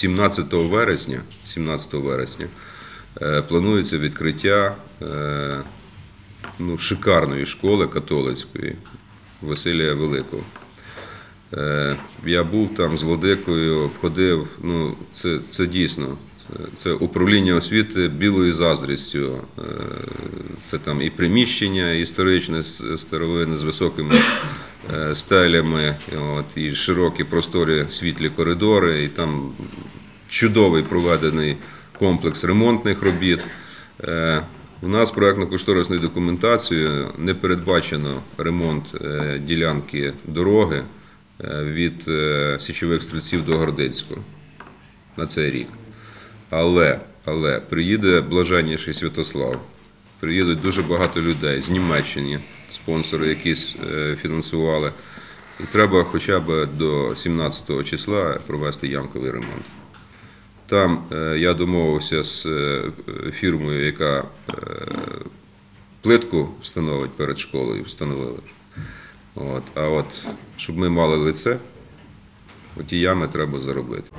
17 вересня, 17 вересня е, планується відкриття е, ну, шикарної школи католицької Василія Великого. Е, Я був там з Владикою, обходив. Ну, це, це дійсно. це- управління освіти білою заздрістю. Це там і приміщення історичне с- старовинне з високими стелями, от, і широкі просторі світлі коридори, і там чудовий проведений комплекс ремонтних робіт. Е, У нас проєктно-кошторисною документацією не передбачено ремонт е, ділянки дороги е, від Січових стрільців до Гордицького на цей рік. Але, але приїде блаженніший Святослав, приїдуть дуже багато людей з Німеччини, спонсори якісь фінансували. І треба хоча б до 17 числа провести ямковий ремонт. Там е, я домовився з е, фірмою, яка е, плитку встановить перед школою, встановили. От, а от щоб ми мали лице, оті ями треба заробити.